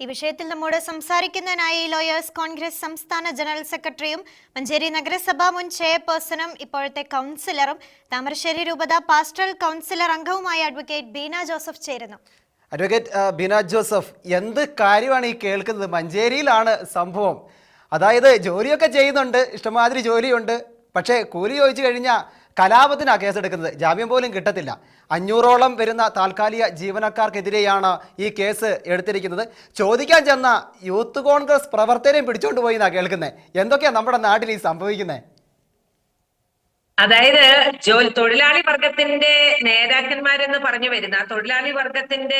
ഈ വിഷയത്തിൽ നമ്മോട് സംസാരിക്കുന്നതിനായി ലോയേഴ്സ് കോൺഗ്രസ് സംസ്ഥാന ജനറൽ സെക്രട്ടറിയും മഞ്ചേരി നഗരസഭാ മുൻ ചെയർപേഴ്സണും ഇപ്പോഴത്തെ കൗൺസിലറും താമരശ്ശേരി രൂപത പാസ്റ്ററൽ കൗൺസിലർ അംഗവുമായ അഡ്വക്കേറ്റ് ബീന ജോസഫ് ചേരുന്നു. അഡ്വക്കേറ്റ് ബീന ജോസഫ് എന്ത് കാര്യമാണ് ഈ കേൾക്കുന്നത്? മഞ്ചേരിയിലാണ് സംഭവം. അതായത് ജോലിയൊക്കെ ചെയ്യുന്നുണ്ട് ഇഷ്ടമാതിരി ജോലിയുണ്ട്. പക്ഷേ കൂലി ചോദിച്ചു കഴിഞ്ഞാൽ കലാപത്തിനാണ് കേസെടുക്കുന്നത്. ജാമ്യം പോലും കിട്ടത്തില്ല. അഞ്ഞൂറോളം വരുന്ന താൽക്കാലിക ജീവനക്കാർക്കെതിരെയാണ് ഈ കേസ് എടുത്തിരിക്കുന്നത്. ചോദിക്കാൻ ചെന്ന യൂത്ത് കോൺഗ്രസ് പ്രവർത്തകരെയും പിടിച്ചോണ്ട് പോയി എന്നാണ് കേൾക്കുന്നത് എന്തൊക്കെയാണ് നമ്മുടെ നാട്ടിൽ ഈ സംഭവിക്കുന്നത് അതായത് ജോലി തൊഴിലാളി വർഗത്തിന്റെ നേതാക്കന്മാരെന്ന് പറഞ്ഞു വരുന്ന തൊഴിലാളി വർഗത്തിന്റെ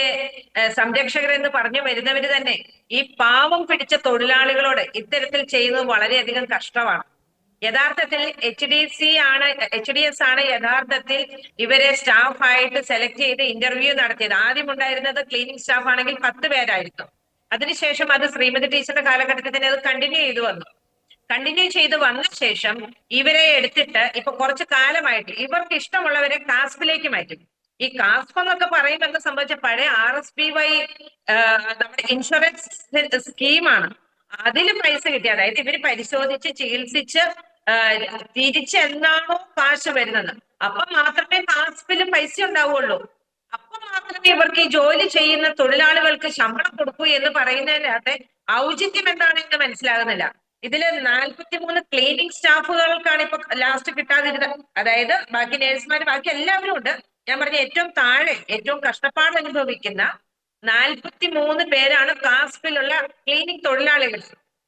സംരക്ഷകരെന്ന് പറഞ്ഞു വരുന്നവര് തന്നെ ഈ പാവം പിടിച്ച തൊഴിലാളികളോട് ഇത്തരത്തിൽ ചെയ്യുന്നത് വളരെയധികം കഷ്ടമാണ്. യഥാർത്ഥത്തിൽ എച്ച് ഡി സി ആണ് എച്ച് ഡി എസ് ആണ് യഥാർത്ഥത്തിൽ ഇവരെ സ്റ്റാഫായിട്ട് സെലക്ട് ചെയ്ത് ഇന്റർവ്യൂ നടത്തിയത്. ആദ്യം ഉണ്ടായിരുന്നത് ക്ലീനിങ് സ്റ്റാഫ് ആണെങ്കിൽ പത്ത് പേരായിരുന്നു അതിനുശേഷം അത് ശ്രീമതി ടീച്ചറുടെ കാലഘട്ടത്തിൽ തന്നെ അത് കണ്ടിന്യൂ ചെയ്തു വന്നു. കണ്ടിന്യൂ ചെയ്ത് വന്ന ശേഷം ഇവരെ എടുത്തിട്ട് ഇപ്പൊ കുറച്ച് കാലമായിട്ട് ഇവർക്ക് ഇഷ്ടമുള്ളവരെ കാസ്പിലേക്ക് മാറ്റും. ഈ കാസ്പ് എന്നൊക്കെ പറയുമ്പോൾ സംബന്ധിച്ച പഴയ ആർ എസ് പി വൈ നമ്മുടെ ഇൻഷുറൻസ് സ്കീമാണ്. അതിൽ പൈസ കിട്ടി. അതായത് ഇവർ പരിശോധിച്ച് ചികിത്സിച്ച് തിരിച്ചെന്നാണോ കാശ് വരുന്നത്. അപ്പൊ മാത്രമേ കാസ്പിൽ പൈസ ഉണ്ടാവുള്ളൂ അപ്പൊ മാത്രമേ ഇവർക്ക് ഈ ജോലി ചെയ്യുന്ന തൊഴിലാളികൾക്ക് ശമ്പളം കൊടുക്കൂ എന്ന് പറയുന്നതിനകത്തെ ഔചിത്യം എന്താണെന്ന് മനസ്സിലാകുന്നില്ല. ഇതിൽ നാൽപ്പത്തിമൂന്ന് ക്ലീനിങ് സ്റ്റാഫുകൾക്കാണ് ഇപ്പൊ ലാസ്റ്റ് കിട്ടാതിരുന്നത്. അതായത് ബാക്കി നേഴ്സുമാര് ബാക്കി എല്ലാവരും ഉണ്ട്. ഞാൻ പറഞ്ഞ ഏറ്റവും താഴെ ഏറ്റവും കഷ്ടപ്പാട് അനുഭവിക്കുന്ന നാൽപ്പത്തി മൂന്ന് പേരാണ് കാസ്പിലുള്ള ക്ലീനിങ് തൊഴിലാളികൾ.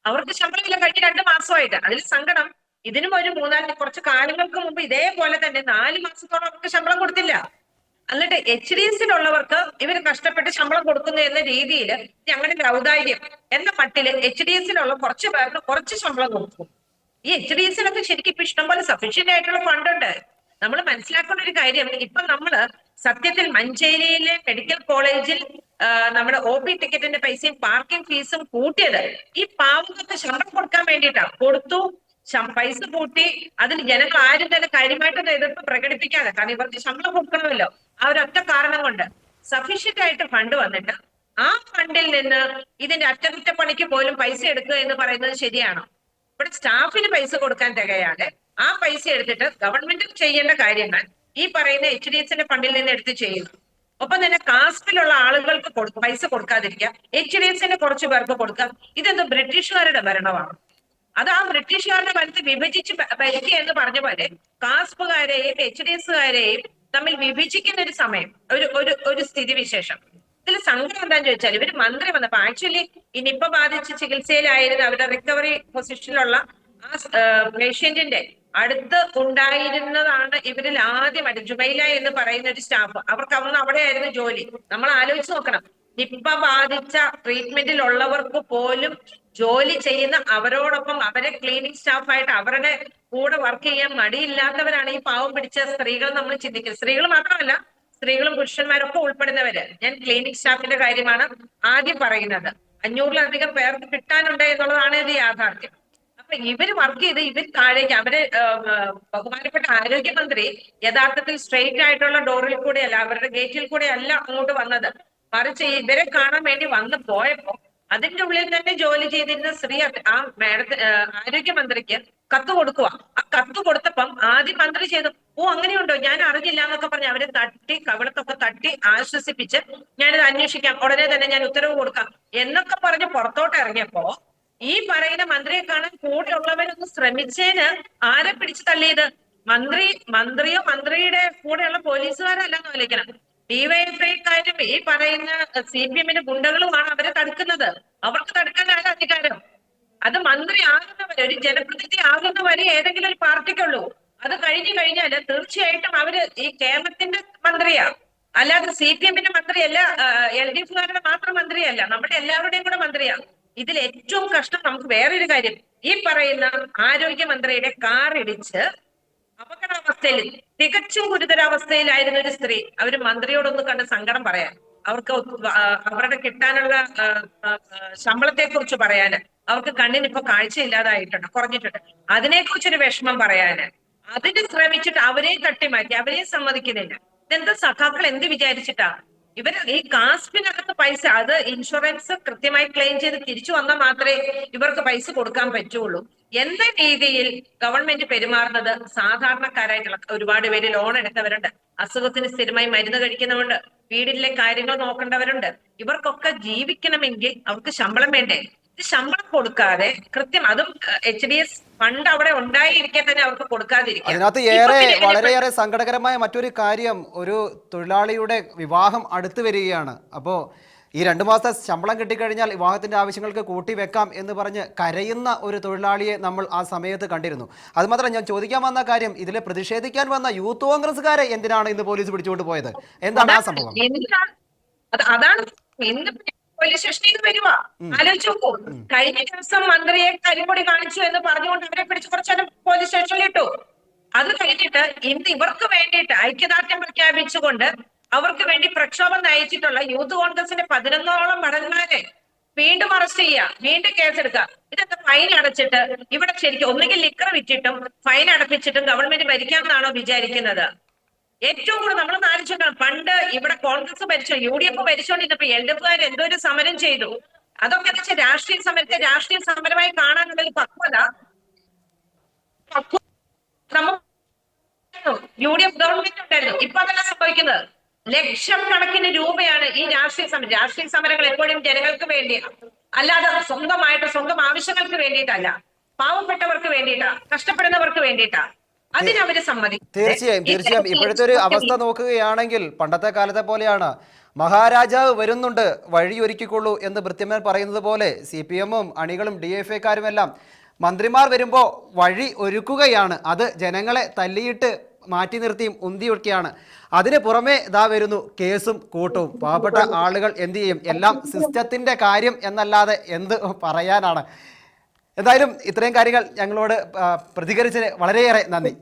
അവർക്ക് ശമ്പളമില്ല കഴിഞ്ഞ രണ്ട് മാസമായിട്ട്. അതിൽ സങ്കടം. ഇതിനും ഒരു മൂന്നാൽ കുറച്ച് കാലങ്ങൾക്ക് മുമ്പ് ഇതേപോലെ തന്നെ നാല് മാസത്തോളം അവർക്ക് ശമ്പളം കൊടുത്തില്ല. എന്നിട്ട് എച്ച് ഡി എസിലുള്ളവർക്ക് ഇവർ കഷ്ടപ്പെട്ട് ശമ്പളം കൊടുക്കുന്നു എന്ന രീതിയിൽ ഞങ്ങളുടെ ഔദാര്യം എന്ന മട്ടിൽ എച്ച് ഡി എസിലുള്ള കുറച്ച് പേർക്ക് കുറച്ച് ശമ്പളം കൊടുക്കും. ഈ എച്ച് ഡി എസിലൊക്കെ ശരിക്കും ഇപ്പൊ ഇഷ്ടംപോലെ സഫീഷ്യന്റ് ആയിട്ടുള്ള ഫണ്ടുണ്ട് നമ്മൾ മനസ്സിലാക്കുന്ന ഒരു കാര്യം ഇപ്പൊ നമ്മൾ സത്യത്തിൽ മഞ്ചേരിയിലെ മെഡിക്കൽ കോളേജിൽ നമ്മുടെ ഒ പി ടിക്കറ്റിന്റെ പൈസയും പാർക്കിംഗ് ഫീസും കൂട്ടിയത് ഈ പാവങ്ങൾക്ക് ശമ്പളം കൊടുക്കാൻ വേണ്ടിയിട്ടാണ് കൊടുത്തു പൈസ കൂട്ടി അതിന് ജനങ്ങൾ ആരും തന്നെ കാര്യമായിട്ടൊന്നും എതിർപ്പ് പ്രകടിപ്പിക്കാതെ കാരണം ഇവർക്ക് ശമ്പളം കൊടുക്കണമല്ലോ. ആ ഒരൊറ്റ കാരണം കൊണ്ട് സഫീഷ്യന്റ് ആയിട്ട് ഫണ്ട് വന്നിട്ട് ആ ഫണ്ടിൽ നിന്ന് ഇതിന്റെ അറ്റകുറ്റപ്പണിക്ക് പോലും പൈസ എടുക്കുക എന്ന് പറയുന്നത് ശരിയാണോ? ഇവിടെ സ്റ്റാഫിന് പൈസ കൊടുക്കാൻ തികയാതെ ആ പൈസ എടുത്തിട്ട് ഗവൺമെന്റ് ചെയ്യേണ്ട കാര്യങ്ങൾ ഈ പറയുന്ന എച്ച് ഡി എസിന്റെ ഫണ്ടിൽ നിന്ന് എടുത്ത് ചെയ്യുന്നു. ഒപ്പം തന്നെ കാസ്റ്റിലുള്ള ആളുകൾക്ക് കൊടുക്കും പൈസ കൊടുക്കാതിരിക്കുക. എച്ച് ഡി എസിന് കുറച്ച് പേർക്ക് കൊടുക്കാം ഇതെന്ത് ബ്രിട്ടീഷുകാരുടെ ഭരണമാണ്. അത് ആ ബ്രിട്ടീഷുകാരുടെ കാലത്ത് വിഭജിച്ച് ഭരിക്കുക എന്ന് പറഞ്ഞ പോലെ കാസ്പുകാരെയും എച്ച് ഡി എസുകാരെയും തമ്മിൽ വിഭജിക്കുന്ന ഒരു സമയം ഒരു ഒരു ഒരു സ്ഥിതിവിശേഷം. ഇതിൽ സങ്കടം എന്താന്ന് ചോദിച്ചാൽ ഇവർ മന്ത്രി വന്നപ്പോ ആക്ച്വലി ഇനിയിപ്പോ ബാധിച്ച് ചികിത്സയിലായിരുന്ന അവരുടെ റിക്കവറി പൊസിഷനിലുള്ള ആ പേഷ്യന്റിന്റെ അടുത്ത് ഉണ്ടായിരുന്നതാണ് ഇവരിൽ ആദ്യമായിട്ട് ജുബൈല എന്ന് പറയുന്ന ഒരു സ്റ്റാഫ് അവർക്ക് അന്ന് അവിടെയായിരുന്നു ജോലി. നമ്മൾ ആലോചിച്ച് നോക്കണം. നിപ്പ ബാധിച്ച ട്രീറ്റ്മെന്റിൽ ഉള്ളവർക്ക് പോലും ജോലി ചെയ്യുന്ന അവരോടൊപ്പം അവരെ ക്ലീനിങ് സ്റ്റാഫായിട്ട് അവരുടെ കൂടെ വർക്ക് ചെയ്യാൻ മടിയില്ലാത്തവരാണ് ഈ പാവം പിടിച്ച സ്ത്രീകൾ നമ്മൾ ചിന്തിക്കുന്നത് സ്ത്രീകൾ മാത്രമല്ല സ്ത്രീകളും പുരുഷന്മാരൊക്കെ ഉൾപ്പെടുന്നവര്. ഞാൻ ക്ലീനിക് സ്റ്റാഫിന്റെ കാര്യമാണ് ആദ്യം പറയുന്നത്. അഞ്ഞൂറിലധികം പേർക്ക് കിട്ടാനുണ്ട് എന്നുള്ളതാണ് ഇത് യാഥാർത്ഥ്യം. അപ്പൊ ഇവർ വർക്ക് ചെയ്ത് ഇവർ താഴേക്ക് അവർ ബഹുമാനപ്പെട്ട ആരോഗ്യമന്ത്രി യഥാർത്ഥത്തിൽ സ്ട്രെയിറ്റ് ആയിട്ടുള്ള ഡോറിൽ കൂടെയല്ല അവരുടെ ഗേറ്റിൽ കൂടെ അല്ല അങ്ങോട്ട് വന്നത്. മറിച്ച് ഇവരെ കാണാൻ വേണ്ടി വന്ന് പോയപ്പോ അതിന്റെ ഉള്ളിൽ തന്നെ ജോലി ചെയ്തിരുന്ന സ്ത്രീ ആ മേഡത്തെ ആരോഗ്യമന്ത്രിക്ക് കത്ത് കൊടുക്കുക ആ കത്ത് കൊടുത്തപ്പം ആദ്യം മന്ത്രി ചെയ്തു ഓ അങ്ങനെയുണ്ടോ? ഞാൻ അറിഞ്ഞില്ല എന്നൊക്കെ പറഞ്ഞ് അവരെ തട്ടി കവിളത്തൊക്കെ തട്ടി ആശ്വസിപ്പിച്ച് ഞാനിത് അന്വേഷിക്കാം. ഉടനെ തന്നെ ഞാൻ ഉത്തരവ് കൊടുക്കാം എന്നൊക്കെ പറഞ്ഞ് പുറത്തോട്ട് ഇറങ്ങിയപ്പോ ഈ പറയുന്ന മന്ത്രിയെ കാണാൻ കൂടെ ഉള്ളവരൊന്ന് ശ്രമിച്ചേന് ആരെ പിടിച്ചു തള്ളിയത്? മന്ത്രി മന്ത്രിയോ മന്ത്രിയുടെ കൂടെയുള്ള പോലീസുകാരല്ലെന്ന് ആലോചിക്കണം. ഡിവൈഎഫ്ഐക്കാരും ഈ പറയുന്ന സി പി എമ്മിന്റെ ഗുണ്ടകളുമാണ് അവരെ തടുക്കുന്നത്. അവർക്ക് തടുക്കാനാണ് അധികാരം? അത് മന്ത്രി ആകുന്നവരെ ഒരു ജനപ്രതിനിധി ആകുന്നവരെ ഏതെങ്കിലും ഒരു പാർട്ടിക്കുള്ളൂ. അത് കഴിഞ്ഞു കഴിഞ്ഞാൽ തീർച്ചയായിട്ടും അവർ ഈ കേരളത്തിന്റെ മന്ത്രിയാ. അല്ലാതെ സി പി എമ്മിന്റെ മന്ത്രിയല്ല എൽ ഡി എഫുകാരുടെ മാത്രം മന്ത്രിയല്ല നമ്മുടെ എല്ലാവരുടെയും കൂടെ മന്ത്രിയാ. ഇതിൽ ഏറ്റവും കഷ്ടം നമുക്ക് വേറൊരു കാര്യം. ഈ പറയുന്ന ആരോഗ്യമന്ത്രിയുടെ കാർ ഇടിച്ച് അപകടാവസ്ഥയിൽ തികച്ചും ഗുരുതരാവസ്ഥയിലായിരുന്ന ഒരു സ്ത്രീ അവർ മന്ത്രിയോടൊന്ന് കണ്ട് സങ്കടം പറയാൻ അവർക്ക് അവരുടെ കിട്ടാനുള്ള ശമ്പളത്തെ കുറിച്ച് പറയാന് അവർക്ക് കണ്ണിന് ഇപ്പൊ കാഴ്ചയില്ലാതായിട്ടുണ്ട് കുറഞ്ഞിട്ടുണ്ട്. അതിനെ കുറിച്ചൊരു വിഷമം പറയാന് അതിന് ശ്രമിച്ചിട്ട് അവരെയും തട്ടിമാറ്റി അവരെയും സമ്മതിക്കുന്നില്ല. ഇതെന്താ സഖാക്കൾ എന്ത് വിചാരിച്ചിട്ടാ? ഇവർ ഈ കാസ്പിനകത്ത് പൈസ അത് ഇൻഷുറൻസ് കൃത്യമായി ക്ലെയിം ചെയ്ത് തിരിച്ചു വന്നാൽ മാത്രമേ ഇവർക്ക് പൈസ കൊടുക്കാൻ പറ്റുള്ളൂ. എന്ന രീതിയിൽ ഗവൺമെന്റ് പെരുമാറുന്നത് സാധാരണക്കാരായിട്ടുള്ള ഒരുപാട് പേര് ലോൺ എടുത്തവരുണ്ട്. അസുഖത്തിന് സ്ഥിരമായി മരുന്ന് കഴിക്കുന്നവരുണ്ട്. വീടിലെ കാര്യങ്ങൾ നോക്കേണ്ടവരുണ്ട്. ഇവർക്കൊക്കെ ജീവിക്കണമെങ്കിൽ അവർക്ക് ശമ്പളം വേണ്ടേ? ശമ്പളം കൊടുക്കാതെ കൃത്യം അതും എച്ച് ഡി എസ് ഫണ്ട് അവിടെ ഉണ്ടായിരിക്കെ തന്നെ അവർക്ക് കൊടുക്കാതിരിക്കും. അതിനകത്ത് ഏറെ വളരെയേറെ സങ്കടകരമായ മറ്റൊരു കാര്യം ഒരു തൊഴിലാളിയുടെ വിവാഹം അടുത്തു വരികയാണ്. അപ്പോ ഈ രണ്ടു മാസത്തെ ശമ്പളം കിട്ടിക്കഴിഞ്ഞാൽ വിവാഹത്തിന്റെ ആവശ്യങ്ങൾക്ക് കൂട്ടി വെക്കാം എന്ന് പറഞ്ഞ് കരയുന്ന ഒരു തൊഴിലാളിയെ നമ്മൾ ആ സമയത്ത് കണ്ടിരുന്നു. അത് മാത്രം ഞാൻ ചോദിക്കാൻ വന്ന കാര്യം ഇതിൽ പ്രതിഷേധിക്കാൻ വന്ന യൂത്ത് കോൺഗ്രസ്സുകാരെ എന്തിനാണ് ഇന്ന് പോലീസ് പിടിച്ചുകൊണ്ട് പോയത്? എന്താണ് ആ സംഭവം? അതാണ് പോലീസ് സ്റ്റേഷനിൽ വരുവാ. ആലോചിച്ച് നോക്കൂ. കഴിഞ്ഞ ദിവസം മന്ത്രിയെ കരിപ്പൊടി കാണിച്ചു എന്ന് പറഞ്ഞുകൊണ്ട് അവരെ പിടിച്ച് കുറച്ചേരം പോലീസ് സ്റ്റേഷനിൽ ഇട്ടു. അത് കഴിഞ്ഞിട്ട് ഇന്ന് ഇവർക്ക് വേണ്ടിയിട്ട് ഐക്യദാർഢ്യം പ്രഖ്യാപിച്ചുകൊണ്ട് അവർക്ക് വേണ്ടി പ്രക്ഷോഭം നയിച്ചിട്ടുള്ള യൂത്ത് കോൺഗ്രസിന്റെ പതിനൊന്നോളം ഭടന്മാരെ വീണ്ടും അറസ്റ്റ് ചെയ്യുക വീണ്ടും കേസെടുക്കുക. ഇതൊക്കെ ഫൈൻ അടച്ചിട്ട് ഇവിടെ ശരിക്കും ഒന്നുകിൽ ലിക്കർ വിറ്റിട്ടും ഫൈൻ അടപ്പിച്ചിട്ടും ഗവൺമെന്റ് ഭരിക്കാമെന്നാണോ വിചാരിക്കുന്നത്? ഏറ്റവും കൂടുതൽ നമ്മൾ ആലോചിക്കണം പണ്ട് ഇവിടെ കോൺഗ്രസ് ഭരിച്ചോ യു ഡി എഫ് ഭരിച്ചോണ്ടിരുന്നപ്പോ എൽ ഡി എഫുകാർ എന്തോ ഒരു സമരം ചെയ്തു? അതൊക്കെ വെച്ച് രാഷ്ട്രീയ സമരത്തെ രാഷ്ട്രീയ സമരമായി കാണാനുള്ള പക്വത യു ഡി എഫ് ഗവൺമെന്റ് ഉണ്ടായിരുന്നു. ഇപ്പൊ അതല്ല സംഭവിക്കുന്നത്. ലക്ഷം കണക്കിന് രൂപയാണ് ഈ രാഷ്ട്രീയ സമരം. രാഷ്ട്രീയ സമരങ്ങൾ എപ്പോഴും ജനങ്ങൾക്ക് വേണ്ടിയാണ് അല്ലാതെ സ്വന്തമായിട്ട് സ്വന്തം ആവശ്യങ്ങൾക്ക് വേണ്ടിയിട്ടല്ല. പാവപ്പെട്ടവർക്ക് വേണ്ടിയിട്ടാ. കഷ്ടപ്പെടുന്നവർക്ക് വേണ്ടിയിട്ടാ. അതിനവര് സമ്മതിക്കും. തീർച്ചയായും തീർച്ചയായും. ഇപ്പോഴത്തെ ഒരു അവസ്ഥ നോക്കുകയാണെങ്കിൽ പണ്ടത്തെ കാലത്തെ പോലെയാണ്. മഹാരാജാവ് വരുന്നുണ്ട് വഴിയൊരുക്കിക്കൊള്ളൂ എന്ന് ഭൃത്യന്മാർ പറയുന്നത് പോലെ സി പി എമ്മും അണികളും ഡി എഫ് എക്കാരുമെല്ലാം മന്ത്രിമാർ വരുമ്പോൾ വഴി ഒരുക്കുകയാണ്. അത് ജനങ്ങളെ തല്ലിയിട്ട് മാറ്റി നിർത്തിയും ഉന്തിയൊക്കെയാണ്. അതിന് പുറമെ ഇതാ വരുന്നു കേസും കൂട്ടവും പാവപ്പെട്ട ആളുകൾ എന്ത് ചെയ്യും? എല്ലാം സിസ്റ്റത്തിന്റെ കാര്യം എന്നല്ലാതെ എന്ത് പറയാനാണ്? എന്തായാലും ഇത്രയും കാര്യങ്ങൾ ഞങ്ങളോട് പ്രതികരിച്ചതിന് വളരെയേറെ നന്ദി.